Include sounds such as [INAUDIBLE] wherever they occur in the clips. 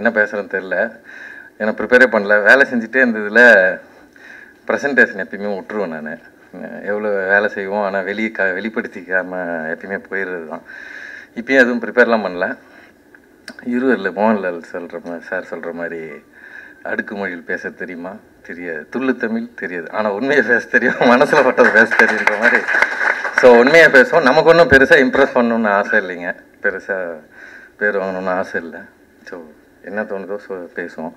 என்ன பேசுகிறேன்னு தெரில ஏன்னா ப்ரிப்பேரே பண்ணல. வேலை செஞ்சுட்டே இருந்ததில் ப்ரெசன்டேஷன் எப்பயுமே விட்டுருவேன் நான். எவ்வளோ வேலை செய்வோம் ஆனால் வெளியே க வெளிப்படுத்திக்காமல் எப்பயுமே போயிடுறது தான் இப்பயும் எதுவும் ப்ரிப்பேர்லாம் பண்ணல. இருவரில் மோகன்லால் சொல்கிற மாதிரி சார் சொல்கிற மாதிரி அடுக்கு மொழியில் பேச தெரியுமா? தெரியாது. துள்ளு தமிழ் தெரியாது. ஆனால் உண்மையை பேச தெரியும். மனசில் பட்டது பேச தெரியுன்ற மாதிரி. ஸோ உண்மையாக பேசுவோம். நமக்கு ஒன்றும் பெருசாக இம்ப்ரெஸ் பண்ணணுன்னு ஆசை இல்லைங்க. பெருசாக பேர் வாங்கணுன்னு ஆசை இல்லை. ஸோ என்ன தோணுதோ சொ பேசுவோம்.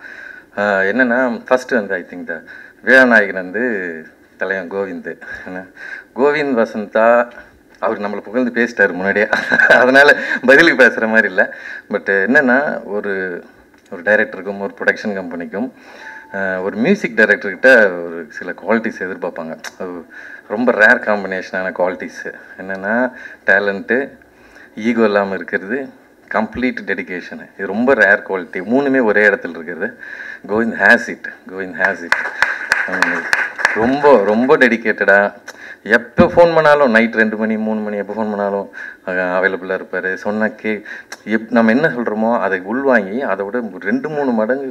என்னென்னா ஃபஸ்ட்டு வந்து ஐ திங்க் த வீரநாயகன் வந்து தலைவன் கோவிந்து. என்ன? கோவிந்த் வசந்தா அவர் நம்மளை புகழ்ந்து பேசிட்டார் முன்னாடியே. [LAUGHS] அதனால் பதிலுக்கு பேசுகிற மாதிரி இல்லை. பட் என்னென்னா ஒரு ஒரு டைரக்டருக்கும் ஒரு ப்ரொடக்ஷன் கம்பெனிக்கும் ஒரு மியூசிக் டைரக்டர்கிட்ட ஒரு சில குவாலிட்டிஸ் எதிர்பார்ப்பாங்க. ரொம்ப ரேர் காம்பினேஷனான குவாலிட்டிஸு என்னென்னா டேலண்ட்டு ஈகோ இல்லாமல் இருக்கிறது கம்ப்ளீட் டெடிகேஷனு இது ரொம்ப ரேர் குவாலிட்டி மூணுமே ஒரே இடத்துல இருக்கிறது. Govind has it Govind has it ரொம்ப ரொம்ப டெடிக்கேட்டடாக எப்போ ஃபோன் பண்ணாலும் நைட் ரெண்டு மணி மூணு மணி எப்போ ஃபோன் பண்ணாலும் அவைலபிளாக இருப்பார். சொன்ன கே எப் நம்ம என்ன சொல்கிறோமோ அதை உள்வாங்கி அதை விட ரெண்டு மூணு மடங்கு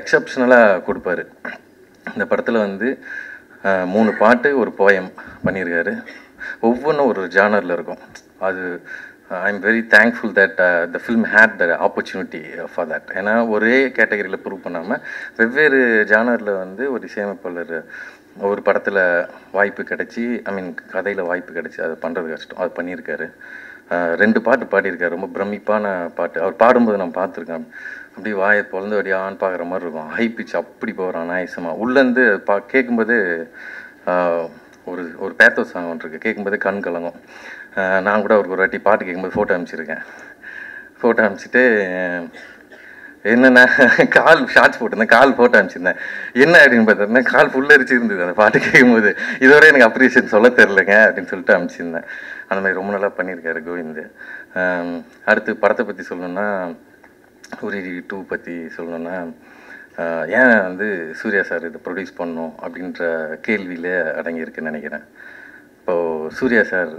எக்ஸப்ஷனலாக கொடுப்பாரு. இந்த படத்தில் வந்து மூணு பாட்டு ஒரு போயம் பண்ணியிருக்காரு. ஒவ்வொன்றும் ஒரு ஜானரில் இருக்கும். அது I very thankful that the film had the opportunity for that ஏன்னா ஒரே கேட்டகரியில் ப்ரூவ் பண்ணாமல் வெவ்வேறு ஜானரில் வந்து ஒரு இசையமைப்பாளர் ஒரு படத்தில் வாய்ப்பு கிடச்சி ஐ மீன் கதையில் வாய்ப்பு கிடச்சி அதை பண்ணுறது கஷ்டம் அது பண்ணியிருக்காரு. Uh, ரெண்டு பாட்டு பாடியிருக்காரு. ரொம்ப பிரமிப்பான பாட்டு. அவர் பாடும்போது நான் பார்த்துருக்கேன். அப்படி வாயை பிறந்து அப்படியே ஆன் பார்க்குற மாதிரி இருக்கும். ஹை பிச் அப்படி போகிறான் நாயசமாக உள்ளேருந்து பா கேட்கும்போது uh, ஒரு ஒரு பேத்தோ சாங் ஒன்று இருக்குது கேட்கும்போது கண் கலங்கும். நான் கூட அவருக்கு ஒரு வாட்டி பாட்டு கேட்கும்போது ஃபோட்டோ அனுப்பிச்சிருக்கேன். ஃபோட்டோ அனுப்பிச்சிட்டு என்னென்ன கால் ஷார்ட்ஸ் போட்டிருந்தேன் கால் ஃபோட்டோ அனுப்பிச்சிருந்தேன். என்ன அப்படின்னு பார்த்தோம்னா கால் ஃபுல்லரிச்சு இருந்தது அந்த பாட்டு கேட்கும்போது. இதுவரை எனக்கு அப்ரிஷியேட் சொல்ல தெரிலங்க அப்படின்னு சொல்லிட்டு அனுப்பிச்சிருந்தேன். அந்த மாதிரி ரொம்ப நல்லா பண்ணியிருக்காரு கோவிந்த். அடுத்து படத்தை பற்றி சொல்லணும்னா உரி டூ பற்றி சொல்லணும்னா ஏன் வந்து சூர்யா சார் இதை ப்ரொடியூஸ் பண்ணணும் அப்படின்ற கேள்வியில் அடங்கியிருக்குன்னு நினைக்கிறேன். இப்போது சூர்யா சார்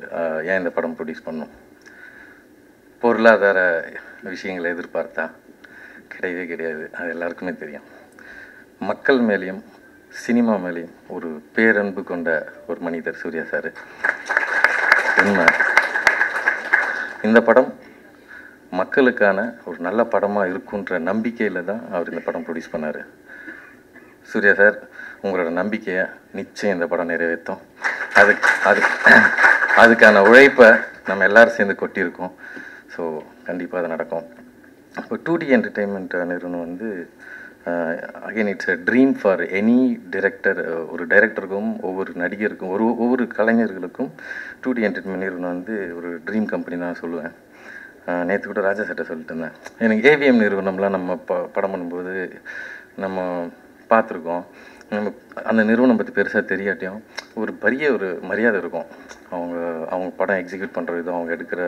ஏன் இந்த படம் ப்ரொடியூஸ் பண்ணும்? பொருளாதார விஷயங்களை எதிர்பார்த்தா கிடையவே கிடையாது. அது எல்லாருக்குமே தெரியும். மக்கள் மேலேயும் சினிமா மேலேயும் ஒரு பேரன்பு கொண்ட ஒரு மனிதர் சூர்யா சார். உண்மை. இந்த படம் மக்களுக்கான ஒரு நல்ல படமாக இருக்குன்ற நம்பிக்கையில் தான் அவர் இந்த படம் ப்ரொடியூஸ் பண்ணார். சூர்யா சார் உங்களோட நம்பிக்கையை நிச்சயம் இந்த படம் நிறைவேற்றும். அதுக்கு அது அதுக்கான உழைப்பை நம்ம எல்லோரும் சேர்ந்து கொட்டியிருக்கோம். ஸோ கண்டிப்பாக அது நடக்கும். இப்போ டூ டி என்டர்டெயின்மெண்ட் நிறுவனம் வந்து again it's a dream for any director ஒரு டைரக்டருக்கும் ஒவ்வொரு நடிகருக்கும் ஒரு ஒவ்வொரு கலைஞர்களுக்கும் டூ டி என்டர்டெயின்மெண்ட் நிறுவனம் வந்து ஒரு ட்ரீம் கம்பெனி தான் சொல்லுவேன். நேற்று கூட ராஜா சட்டை சொல்லிட்டு இருந்தேன். எனக்கு ஏவிஎம் நிறுவனம்லாம் நம்ம ப படம் பண்ணும்போது நம்ம பார்த்துருக்கோம். நம்ம அந்த நிறுவனம் பற்றி பெருசாக தெரியாட்டியும் ஒரு பெரிய ஒரு மரியாதை இருக்கும். அவங்க அவங்க படம் எக்ஸிக்யூட் பண்ணுற விதம் அவங்க எடுக்கிற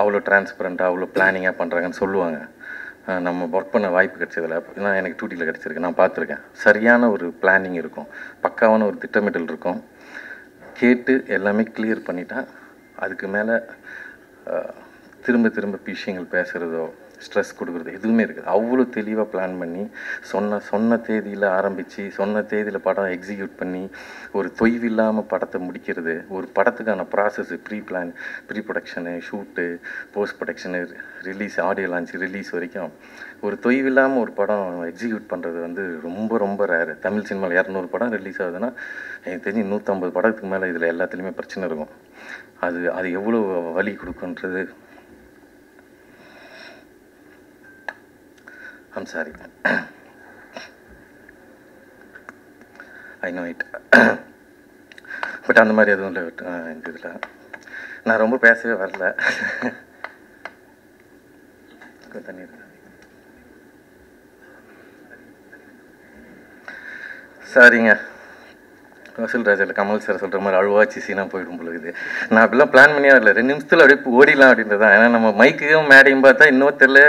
அவ்வளோ டிரான்ஸ்பரண்ட்டாக அவ்வளோ பிளானிங்காக பண்ணுறாங்கன்னு சொல்லுவாங்க. நம்ம ஒர்க் பண்ண வாய்ப்பு கிடைச்சதில்ல நான் எனக்கு டூட்டியில் கிடச்சிருக்கு நான் பார்த்துருக்கேன். சரியான ஒரு பிளானிங் இருக்கும் பக்காவான ஒரு திட்டமிடல் இருக்கும். கேட்டு எல்லாமே கிளியர் பண்ணிட்டா அதுக்கு மேலே திரும்ப திரும்ப விஷயங்கள் பேசுகிறதோ ஸ்ட்ரெஸ் கொடுக்குறது எதுவுமே இருக்குது. அவ்வளோ தெளிவாக பிளான் பண்ணி சொன்ன சொன்ன தேதியில் ஆரம்பித்து சொன்ன தேதியில் படம் எக்ஸிக்யூட் பண்ணி ஒரு தொய்வில்லாமல் படத்தை முடிக்கிறது ஒரு படத்துக்கான process pre plan pre production shoot post production release audio launch release வரைக்கும் ஒரு தொய்வில்லாமல் ஒரு படம் எக்ஸிக்யூட் பண்ணுறது வந்து ரொம்ப ரொம்ப ரேரு தமிழ் சினிமாவில் இரநூறு படம் ரிலீஸ் ஆகுதுன்னா எனக்கு தெரிஞ்சு நூற்றம்பது படத்துக்கு மேலே இதில் எல்லாத்துலேயுமே பிரச்சனை இருக்கும். அது அது எவ்வளோ வலி கொடுக்குன்றது I'm sorry I know it but அந்த மாதிரி எதுவும் இல்லை இந்த இதில். நான் ரொம்ப பேசவே வரல. தண்ணீர் சரிங்க. வசூல் ராஜாவில் கமல் சார் சொல்கிற மாதிரி அழுவாச்சி சீனாக போயிடும் பொழுது நான் அப்படிலாம் பிளான் பண்ணியே வரல. ரெண்டு நிமிஷத்தில் அப்படியே ஓடிலாம் அப்படின்றது தான். ஏன்னா நம்ம மைக்கையும் மேடையும் பார்த்தா இன்னும் தெரில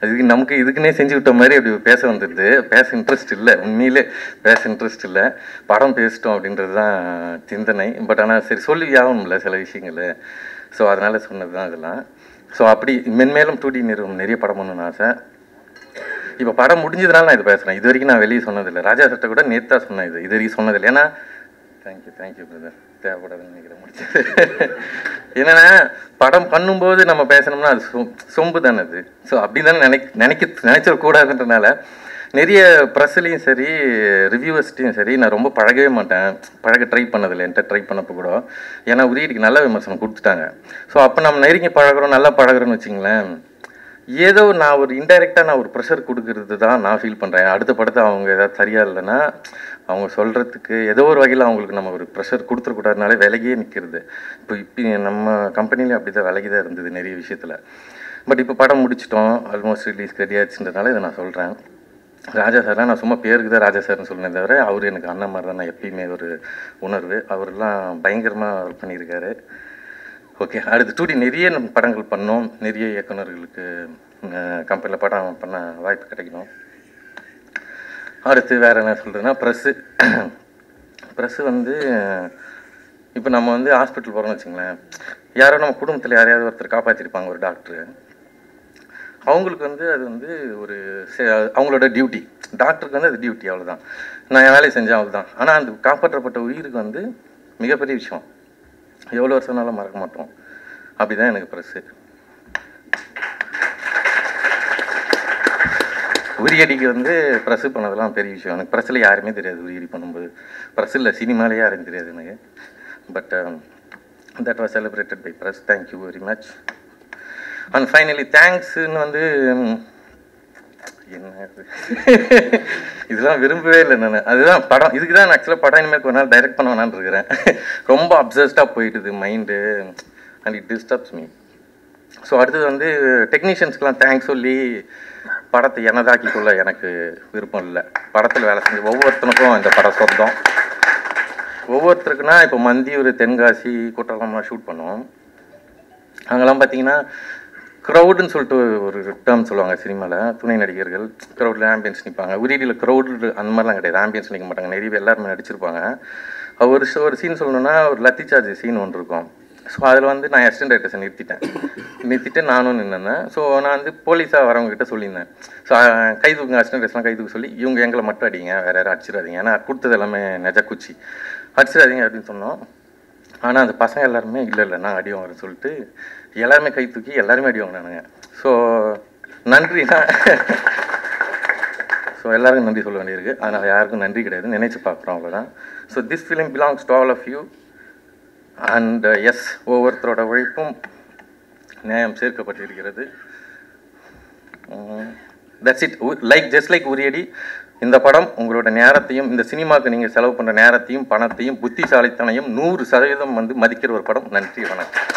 அதுக்கு நமக்கு இதுக்குன்னே செஞ்சு விட்ட மாதிரி அப்படி பேச வந்துடுது. பேச இன்ட்ரெஸ்ட் இல்லை. உண்மையிலே பேச இன்ட்ரெஸ்ட் இல்லை. படம் பேசிட்டோம் அப்படின்றது தான் சிந்தனை. பட் ஆனால் சரி சொல்லி ஆகணும்ல சில விஷயங்கள். ஸோ அதனால் சொன்னது தான் இதெல்லாம் ஸோ அப்படி மென்மேலும் டூடி நிறுவனம் நிறைய படம் பண்ணணும்னு ஆசை. இப்போ படம் முடிஞ்சதுனால நான் இது பேசுகிறேன் இது வரைக்கும் நான் வெளியே சொன்னதில்லை. ராஜா சட்டை கூட நேத்தா சொன்னேன் இது. இது வரைக்கும் சொன்னதில்லை. ஏன்னா தேங்க்யூ தேங்க்யூ பிரதர் தேவைப்படாதுன்னு நினைக்கிறேன் முடிச்சது என்னன்னா படம் பண்ணும்போது நம்ம பேசணும்னா அது சொ சொம்பு தானே அது. ஸோ அப்படி தானே நினைக்க நினைக்க நினைச்சிடக்கூடாதுன்றனால நிறைய ப்ரெஸ்லேயும் சரி ரிவ்யூவர்ஸ்ட்டையும் சரி நான் ரொம்ப பழகவே மாட்டேன். பழக ட்ரை பண்ணதில்லை என்கிட்ட ட்ரை பண்ணப்போ கூட. ஏன்னா உரியடிக்கு நல்ல விமர்சனம் கொடுத்துட்டாங்க. ஸோ அப்போ நம்ம நெருங்கி பழகுறோம் நல்லா பழகுறோம்னு வச்சிங்களேன் ஏதோ நான் ஒரு இன்டைரக்டாக நான் ஒரு ப்ரெஷர் கொடுக்கறது தான் நான் ஃபீல் பண்ணுறேன் அடுத்த படத்தை அவங்க ஏதாவது சரியா இல்லைன்னா அவங்க சொல்கிறதுக்கு ஏதோ ஒரு வகையில் அவங்களுக்கு நம்ம ஒரு ப்ரெஷர் கொடுத்துருக்கூடாதுனாலே விலகியே நிற்கிறது இப்போ இப்போ நம்ம கம்பெனிலேயும் அப்படி தான் விலகி தான் இருந்தது நிறைய விஷயத்தில். பட் இப்போ படம் முடிச்சிட்டோம் ஆல்மோஸ்ட் ரிலீஸ் ரெடியாச்சுன்றதுனால இதை நான் சொல்கிறேன் ராஜா சார்லாம் நான் சும்மா பேருக்கு தான் ராஜா சார்னு சொன்னேன் தவிர அவர் எனக்கு அண்ணன் மாதிரி தான் நான் எப்பயுமே ஒரு உணர்வு. அவரெல்லாம் பயங்கரமாக ஒர்க் பண்ணியிருக்காரு. ஓகே அடுத்து டூடி நிறைய நம்ம படங்கள் பண்ணோம். நிறைய இயக்குனர்களுக்கு கம்பெனியில் படம் பண்ண வாய்ப்பு கிடைக்கணும். அடுத்து வேறு என்ன சொல்கிறதுன்னா ப்ரெஸ்ஸு ப்ரெஸ்ஸு வந்து இப்போ நம்ம வந்து ஹாஸ்பிட்டல் போகிறோம்னு வச்சுங்களேன் யாரோ நம்ம குடும்பத்தில் யாரையாவது ஒருத்தர் காப்பாற்றிருப்பாங்க ஒரு டாக்டரு அவங்களுக்கு வந்து அது வந்து ஒரு அவங்களோட டியூட்டி டாக்டருக்கு வந்து அது டியூட்டி அவ்வளோதான் நான் என் வேலையை செஞ்சேன் அவ்வளோதான் ஆனால் அந்த காப்பாற்றப்பட்ட உயிருக்கு வந்து மிகப்பெரிய விஷயம். எவ்வளோ வருஷம்னாலும் மறக்க மாட்டோம். அப்படி தான் எனக்கு ப்ரெஸ்ஸு உரியடிக்கு வந்து ப்ரெஸ்ஸு பண்ணதெல்லாம் பெரிய விஷயம். எனக்கு ப்ரெஸ்ஸில் யாருமே தெரியாது உரியடி பண்ணும்போது. ப்ரெஸ்ஸில் இல்லை சினிமாலே யாரும் தெரியாது எனக்கு. But that was celebrated by press thank you very much and finally தேங்க்ஸுன்னு வந்து என்ன [LAUGHS] இதெல்லாம் விரும்பவே இல்லை நான். அதுதான் படம். இதுக்கு தான் ஆக்சுவலாக படம் இனிமேல் ஒரு நாள் டைரக்ட் பண்ண வேணான்னு இருக்கிறேன். [LAUGHS] ரொம்ப அப்சஸ்டாக போயிட்டுது mind and it disturbs me so அடுத்தது வந்து டெக்னீஷியன்ஸ்க்கெலாம் தேங்க்ஸ் சொல்லி படத்தை எனதாக்கிக்குள்ள எனக்கு விருப்பம் இல்லை. படத்தில் வேலை செஞ்ச ஒவ்வொருத்தனுக்கும் இந்த படம் சொந்தம். ஒவ்வொருத்தருக்குன்னா இப்போ மந்தியூர் தென்காசி குற்றாலம்லாம் ஷூட் பண்ணுவோம். அங்கெல்லாம் பார்த்தீங்கன்னா க்ரௌடுன்னு சொல்லிட்டு ஒரு டேர்ம் சொல்லுவாங்க சினிமாவில் துணை நடிகர்கள் க்ரௌடில் ஆம்பியன்ஸ் நிற்பாங்க உரியடியில் க்ரௌடு அந்த மாதிரிலாம் கிடையாது. ஆம்பியன்ஸ் நிற்க மாட்டாங்க. நிறைய பேர் எல்லாருமே நடிச்சிருப்பாங்க. ஒரு ஒரு சீன் சொல்லணுன்னா ஒரு லத்தி சார்ஜ் சீன் ஒன்று இருக்கும். ஸோ அதில் வந்து நான் அசிஸ்டன்ட் டைரக்டர்ஸை நிறுத்திட்டேன். நிறுத்திட்டு நானும் நின்னேன். ஸோ நான் வந்து போலீஸாக வரவங்க கிட்ட சொல்லியிருந்தேன் ஸோ கை தூக்குங்க அசிஸ்டன்ட் டைரக்டர்ஸ்லாம் கை தூக்க சொல்லி இவங்க எங்களை மட்டும் அடிங்க வேறு யாரும் அடிச்சிடாதீங்க. ஏன்னா கொடுத்தது எல்லாமே நெஜ குச்சி அடிச்சிடாதீங்க அப்படின்னு சொன்னோம். ஆனால் அந்த பசங்க எல்லாருமே இல்லை இல்லை நான் அடி வாங்குறேன் சொல்லிட்டு எல்லாருமே கை தூக்கி எல்லாருமே அடி வாங்கினானுங்க. ஸோ நன்றினா ஸோ எல்லாருக்கும் நன்றி சொல்ல வேண்டியிருக்கு. அதனால் யாருக்கும் நன்றி கிடையாது. நினைச்சு பார்க்குறோம் அவ்வளோதான் so this film belongs to all of you and yes uh, ஒவ்வொருத்தரோட உழைப்பும் நியாயம் சேர்க்கப்பட்டிருக்கிறது. That's it like just like Uriyadi இந்த படம் உங்களோட நேரத்தையும் இந்த சினிமாவுக்கு நீங்கள் செலவு பண்ணுற நேரத்தையும் பணத்தையும் புத்திசாலித்தனையும் நூறு சதவீதம் வந்து மதிக்கிற ஒரு படம். நன்றி வணக்கம்.